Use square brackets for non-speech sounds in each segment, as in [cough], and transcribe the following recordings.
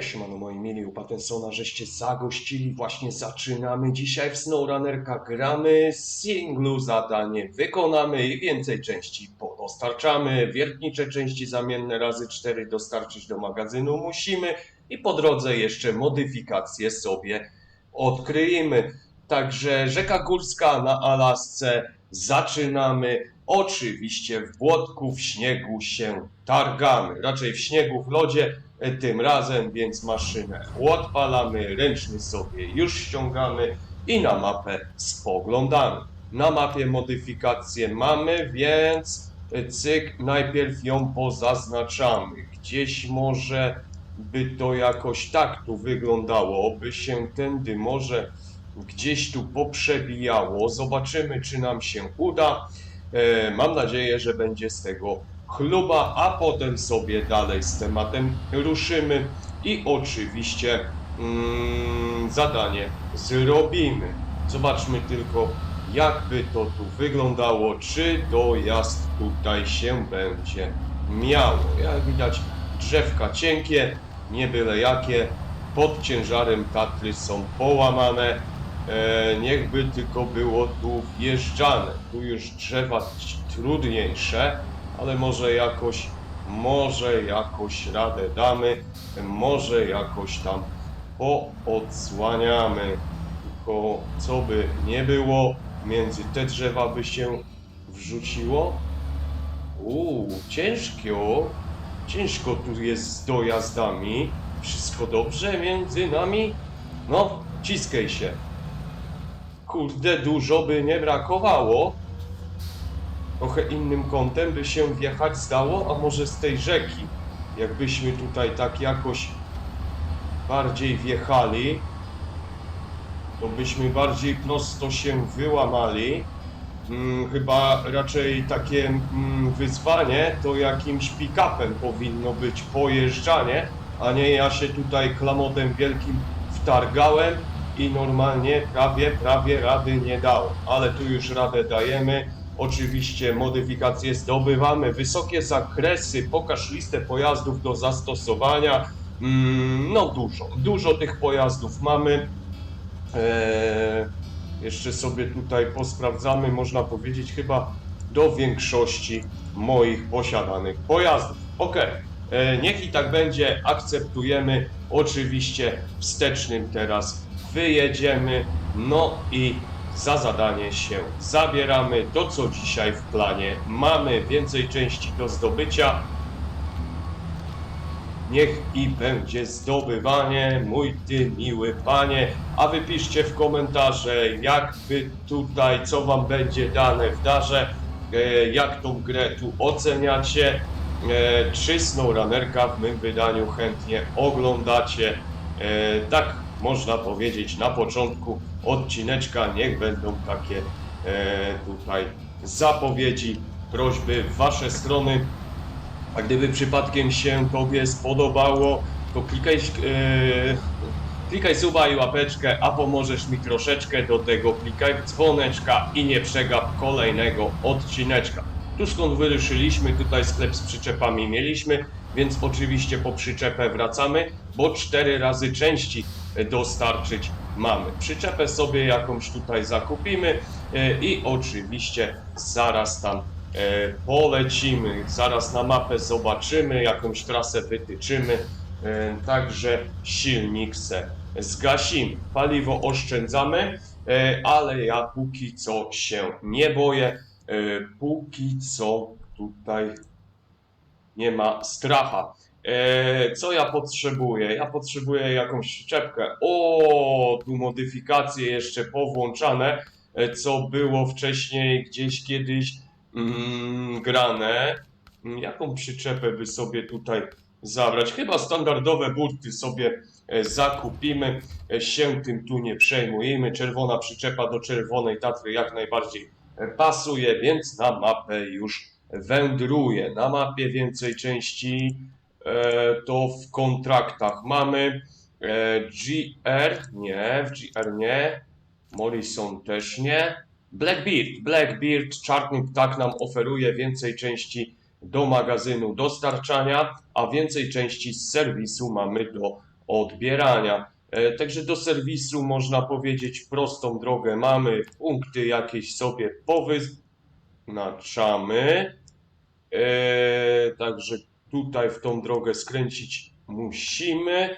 Siemano moi mili u Patensona, żeście zagościli, właśnie zaczynamy dzisiaj w SnowRunnerka, gramy singlu, zadanie wykonamy i więcej części podostarczamy, wiertnicze części zamienne razy 4 dostarczyć do magazynu musimy i po drodze jeszcze modyfikacje sobie odkryjemy. Także Rzeka Górska na Alasce, zaczynamy. Oczywiście w błotku, w śniegu się targamy. Raczej w śniegu, w lodzie e, tym razem, więc maszynę odpalamy, ręczny sobie już ściągamy i na mapę spoglądamy. Na mapie modyfikacje mamy, więc e, cyk, najpierw ją pozaznaczamy. Gdzieś może by to jakoś tak tu wyglądało, by się tędy może gdzieś tu poprzebijało. Zobaczymy, czy nam się uda. E, Mam nadzieję, że będzie z tego chluba, a potem sobie dalej z tematem ruszymy i oczywiście mm, zadanie zrobimy. Zobaczmy tylko, jakby to tu wyglądało, czy dojazd tutaj się będzie miało. Jak widać, drzewka cienkie, nie byle jakie, pod ciężarem Tatry są połamane. E, niechby tylko było tu wjeżdżane. Tu już drzewa trudniejsze, ale może jakoś, może jakoś radę damy, może jakoś tam poodsłaniamy. Tylko co by nie było, między te drzewa by się wrzuciło. Uuu, ciężko, ciężko tu jest z dojazdami. Wszystko dobrze między nami? No, ciskaj się. Kurde, dużo by nie brakowało. Trochę innym kątem by się wjechać zdało, a może z tej rzeki. Jakbyśmy tutaj tak jakoś bardziej wjechali, to byśmy bardziej prosto się wyłamali. Mm, chyba raczej takie mm, wyzwanie to jakimś pick-upem powinno być pojeżdżanie, a nie ja się tutaj klamotem wielkim wtargałem i normalnie prawie, prawie rady nie dałem. Ale tu już radę dajemy. Oczywiście modyfikacje zdobywamy, wysokie zakresy, pokaż listę pojazdów do zastosowania. Mm, no dużo, dużo tych pojazdów mamy. Eee, jeszcze sobie tutaj posprawdzamy, można powiedzieć chyba do większości moich posiadanych pojazdów. Ok, e, niech i tak będzie, akceptujemy. Oczywiście wstecznym teraz wyjedziemy. No i za zadanie się zabieramy. To co dzisiaj w planie mamy, więcej części do zdobycia. Niech i będzie zdobywanie, mój ty miły panie. A wy piszcie w komentarze, jak wy tutaj, co wam będzie dane w darze, e, jak tą grę tu oceniacie, e, czy SnowRunnerka w mym wydaniu chętnie oglądacie. E, tak można powiedzieć na początku odcineczka, niech będą takie e, tutaj zapowiedzi, prośby w wasze strony. A gdyby przypadkiem się Tobie spodobało, to klikaj, e, klikaj suba i łapeczkę, a pomożesz mi troszeczkę do tego. Klikaj dzwoneczka i nie przegap kolejnego odcineczka. Tu skąd wyruszyliśmy, tutaj sklep z przyczepami mieliśmy, więc oczywiście po przyczepę wracamy, bo cztery razy części dostarczyć mamy. Przyczepę sobie jakąś tutaj zakupimy e, i oczywiście zaraz tam e, polecimy, zaraz na mapę zobaczymy, jakąś trasę wytyczymy, e, także silnik se zgasimy. Paliwo oszczędzamy, ale ja póki co się nie boję, póki co tutaj nie ma stracha. E, co ja potrzebuję? Ja potrzebuję jakąś przyczepkę. O, tu modyfikacje jeszcze powłączane, e, co było wcześniej gdzieś kiedyś mm, grane. Mm, Jaką przyczepę by sobie tutaj zabrać? Chyba standardowe burty sobie e, zakupimy. Się tym tu nie przejmujemy. Czerwona przyczepa do czerwonej Tatry jak najbardziej pasuje, więc na mapę już wędruje. Na mapie więcej części to w kontraktach mamy e, GR, nie, w GR nie, Morrison też nie, Blackbeard, Blackbeard, czarny ptak nam oferuje więcej części do magazynu dostarczania, a więcej części z serwisu mamy do odbierania. E, Także do serwisu można powiedzieć prostą drogę mamy, punkty jakieś sobie powyznaczamy. E, Także tutaj w tą drogę skręcić musimy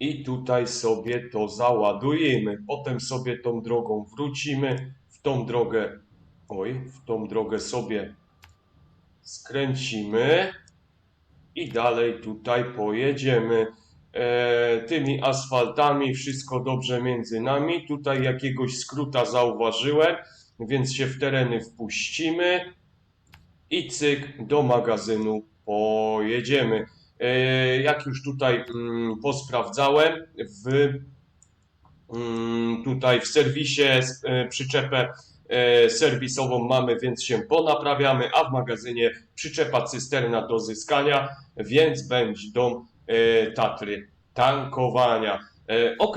i tutaj sobie to załadujemy. Potem sobie tą drogą wrócimy, w tą drogę, oj, w tą drogę sobie skręcimy i dalej tutaj pojedziemy. E, tymi asfaltami wszystko dobrze między nami. Tutaj jakiegoś skróta zauważyłem, więc się w tereny wpuścimy i cyk do magazynu pojedziemy. E, jak już tutaj mm, posprawdzałem, w, mm, tutaj w serwisie e, przyczepę e, serwisową mamy, więc się ponaprawiamy, a w magazynie przyczepa cysterna do zyskania, więc będą e, Tatry tankowania. Ok,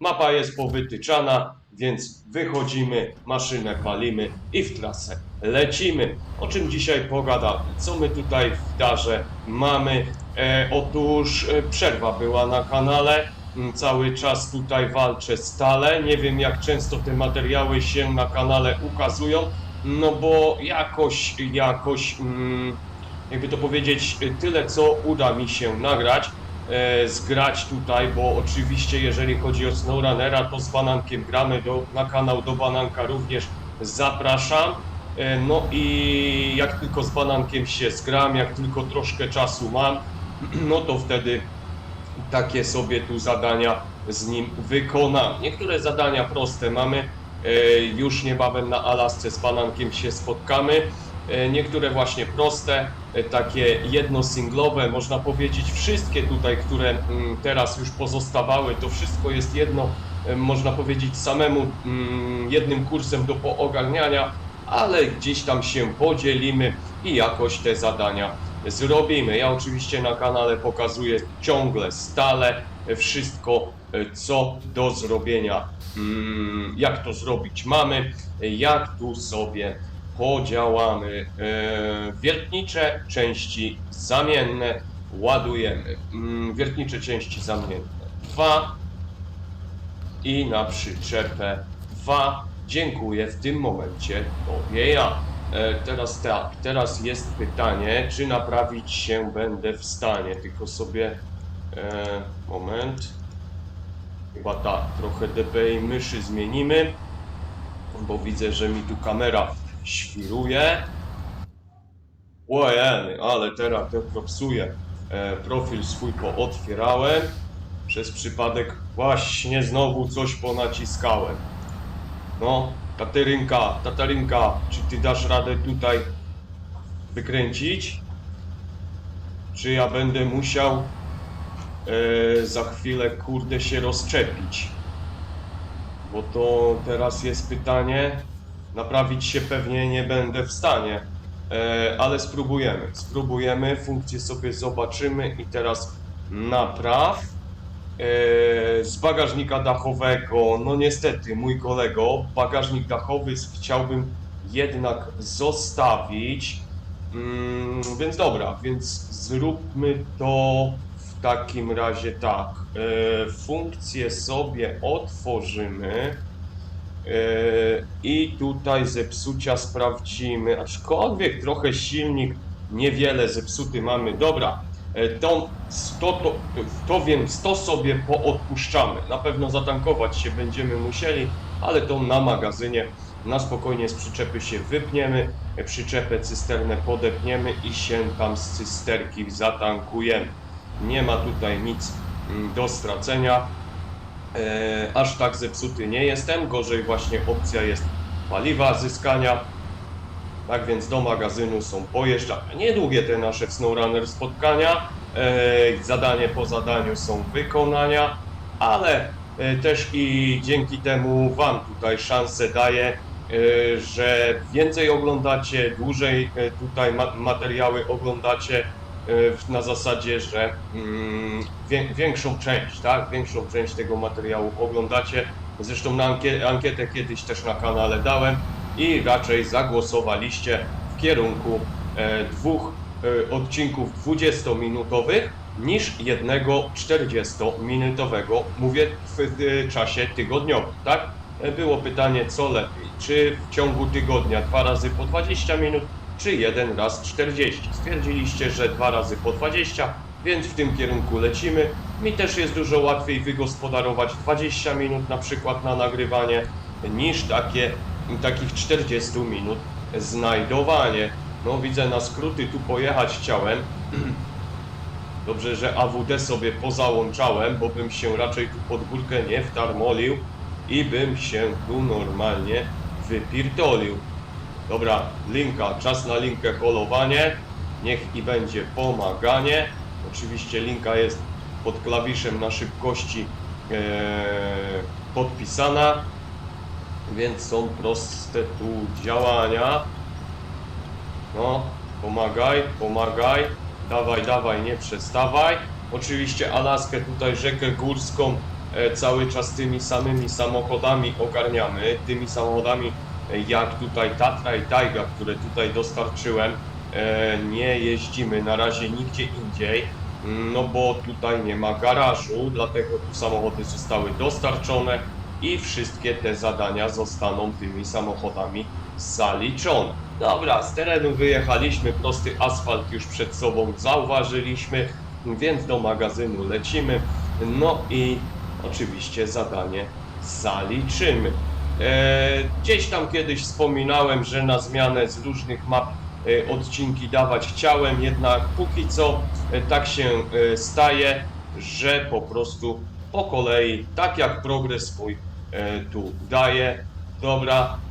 mapa jest powytyczana, więc wychodzimy, maszynę palimy i w trasę lecimy. O czym dzisiaj pogadamy? Co my tutaj w darze mamy? E, otóż e, przerwa była na kanale. Mm, Cały czas tutaj walczę stale. Nie wiem jak często te materiały się na kanale ukazują, no bo jakoś, jakoś, mm, jakby to powiedzieć, tyle co uda mi się nagrać, zgrać tutaj, bo oczywiście jeżeli chodzi o SnowRunnera, to z Banankiem gramy do, na kanał do Bananka również zapraszam. E, No i jak tylko z Banankiem się zgram, jak tylko troszkę czasu mam, [clears throat] no to wtedy takie sobie tu zadania z nim wykonam. Niektóre zadania proste mamy, e, już niebawem na Alasce z Banankiem się spotkamy. E, Niektóre właśnie proste, e, takie jedno-singlowe, można powiedzieć wszystkie tutaj, które mm, teraz już pozostawały, to wszystko jest jedno, e, można powiedzieć samemu mm, jednym kursem do poogarniania, ale gdzieś tam się podzielimy i jakoś te zadania zrobimy. Ja oczywiście na kanale pokazuję ciągle, stale wszystko, co do zrobienia, mm, jak to zrobić mamy, jak tu sobie podziałamy. E, Wiertnicze części zamienne ładujemy. Mm, Wiertnicze części zamienne 2 i na przyczepę 2. Dziękuję w tym momencie Tobie ja. E, teraz tak, teraz jest pytanie, czy naprawić się będę w stanie. Tylko sobie e, moment. Chyba tak, trochę DPI myszy zmienimy, bo widzę, że mi tu kamera świruje. Ojej, ale teraz to. E, profil swój pootwierałem. Przez przypadek właśnie znowu coś ponaciskałem. No, Katerynka, Tatarynka, czy ty dasz radę tutaj wykręcić? Czy ja będę musiał e, za chwilę, kurde, się rozczepić? Bo to teraz jest pytanie. Naprawić się pewnie nie będę w stanie, e, ale spróbujemy. Spróbujemy, funkcję sobie zobaczymy i teraz napraw. E, z bagażnika dachowego, no niestety, mój kolego, bagażnik dachowy chciałbym jednak zostawić. Mm, więc dobra, więc zróbmy to w takim razie tak. E, funkcję sobie otworzymy. E, I tutaj zepsucia sprawdzimy, aczkolwiek trochę silnik niewiele zepsuty mamy. Dobra, e, to, to, to, to więc to sobie poodpuszczamy. Na pewno zatankować się będziemy musieli, ale to na magazynie na spokojnie z przyczepy się wypniemy, e, przyczepę cysternę podepniemy i się tam z cysterki zatankujemy. Nie ma tutaj nic mm, do stracenia. E, aż tak zepsuty nie jestem. Gorzej właśnie opcja jest paliwa zyskania. Tak więc do magazynu są pojeżdżane. Niedługie te nasze SnowRunner spotkania. E, zadanie po zadaniu są wykonania, ale e, też i dzięki temu Wam tutaj szansę daję, e, że więcej oglądacie, dłużej e, tutaj ma materiały oglądacie na zasadzie, że mm, wię, większą część, tak, większą część tego materiału oglądacie. Zresztą na ankie, ankietę kiedyś też na kanale dałem i raczej zagłosowaliście w kierunku e, dwóch e, odcinków 20-minutowych niż jednego 40-minutowego, mówię w y, czasie tygodniowym, tak? E, Było pytanie, co lepiej, czy w ciągu tygodnia dwa razy po 20 minut, czy jeden raz 40. Stwierdziliście, że dwa razy po 20, więc w tym kierunku lecimy. Mi też jest dużo łatwiej wygospodarować 20 minut na przykład na nagrywanie, niż takie, takich 40 minut znajdowanie. No widzę na skróty tu pojechać chciałem. [clears throat] Dobrze, że AWD sobie pozałączałem, bo bym się raczej tu pod górkę nie wtarmolił i bym się tu normalnie wypirtolił. Dobra, linka, czas na linkę holowanie. Niech i będzie pomaganie. Oczywiście linka jest pod klawiszem na szybkości e, podpisana, więc są proste tu działania. No, pomagaj, pomagaj. Dawaj, dawaj, nie przestawaj. Oczywiście Alaskę, tutaj rzekę górską e, cały czas tymi samymi samochodami ogarniamy. Tymi samochodami jak tutaj Tatra i Taiga, które tutaj dostarczyłem. E, nie jeździmy na razie nigdzie indziej, no bo tutaj nie ma garażu, dlatego tu samochody zostały dostarczone i wszystkie te zadania zostaną tymi samochodami zaliczone. Dobra, z terenu wyjechaliśmy, prosty asfalt już przed sobą zauważyliśmy, więc do magazynu lecimy. No i oczywiście zadanie zaliczymy. E, gdzieś tam kiedyś wspominałem, że na zmianę z różnych map e, odcinki dawać chciałem, jednak póki co e, tak się staje, że po prostu po kolei, tak jak progres e, tu daje. Dobra,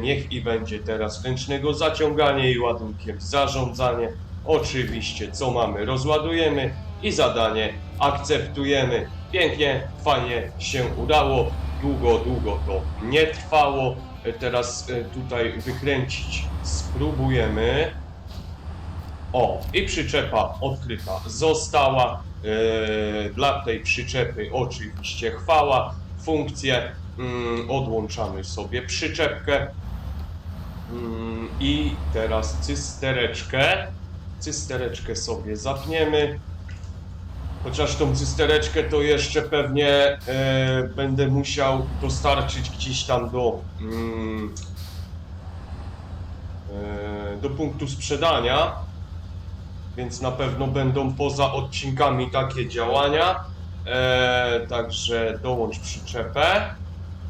niech i będzie teraz ręcznego zaciąganie i ładunkiem zarządzanie. Oczywiście, co mamy, rozładujemy i zadanie akceptujemy. Pięknie, fajnie się udało. Długo, długo to nie trwało. E, Teraz e, tutaj wykręcić spróbujemy. O, i przyczepa odkryta została. E, dla tej przyczepy oczywiście chwała. Funkcję mm, odłączamy sobie przyczepkę. Mm, I teraz cystereczkę. Cystereczkę sobie zapniemy. Chociaż tą cystereczkę to jeszcze pewnie e, będę musiał dostarczyć gdzieś tam do, mm, e, do punktu sprzedania. Więc na pewno będą poza odcinkami takie działania. E, także dołącz przyczepę.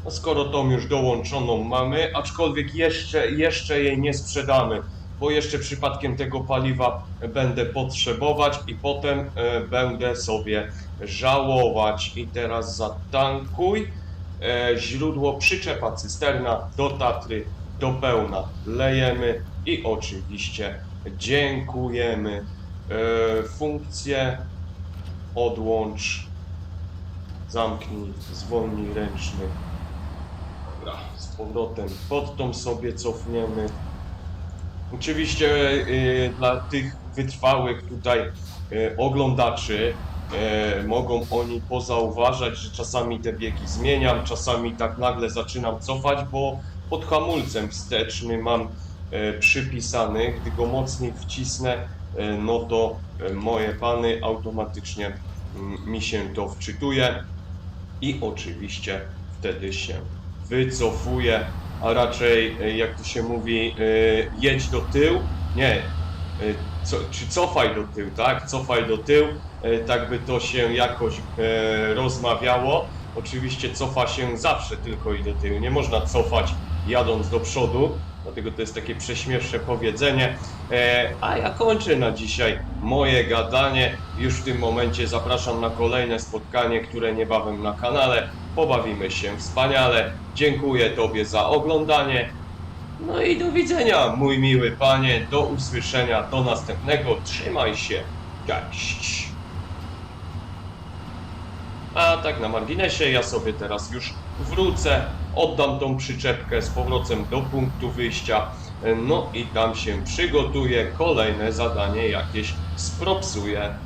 No skoro tą już dołączoną mamy, aczkolwiek jeszcze, jeszcze jej nie sprzedamy, bo jeszcze przypadkiem tego paliwa będę potrzebować i potem e, będę sobie żałować. I teraz zatankuj. E, źródło przyczepa cysterna do Tatry do pełna lejemy i oczywiście dziękujemy. E, funkcję odłącz, zamknij, zwolnij ręczny. Dobra, z powrotem pod tą sobie cofniemy. Oczywiście y, dla tych wytrwałych tutaj y, oglądaczy y, mogą oni pozauważać, że czasami te biegi zmieniam, czasami tak nagle zaczynam cofać, bo pod hamulcem wsteczny mam przypisany, gdy go mocniej wcisnę, no to moje pany automatycznie y, mi się to wczytuje i oczywiście wtedy się wycofuje, a raczej e, jak to się mówi, e, jedź do tył, nie, e, co, czy cofaj do tył, tak, cofaj do tył, e, tak by to się jakoś rozmawiało. Oczywiście cofa się zawsze tylko i do tyłu, nie można cofać jadąc do przodu, dlatego to jest takie prześmieszne powiedzenie. E, a ja kończę na dzisiaj moje gadanie. Już w tym momencie zapraszam na kolejne spotkanie, które niebawem na kanale. Pobawimy się wspaniale. Dziękuję Tobie za oglądanie. No i do widzenia, mój miły panie. Do usłyszenia, do następnego. Trzymaj się. Cześć. A tak na marginesie, ja sobie teraz już wrócę, oddam tą przyczepkę z powrotem do punktu wyjścia, no i tam się przygotuję, kolejne zadanie jakieś spropsuję.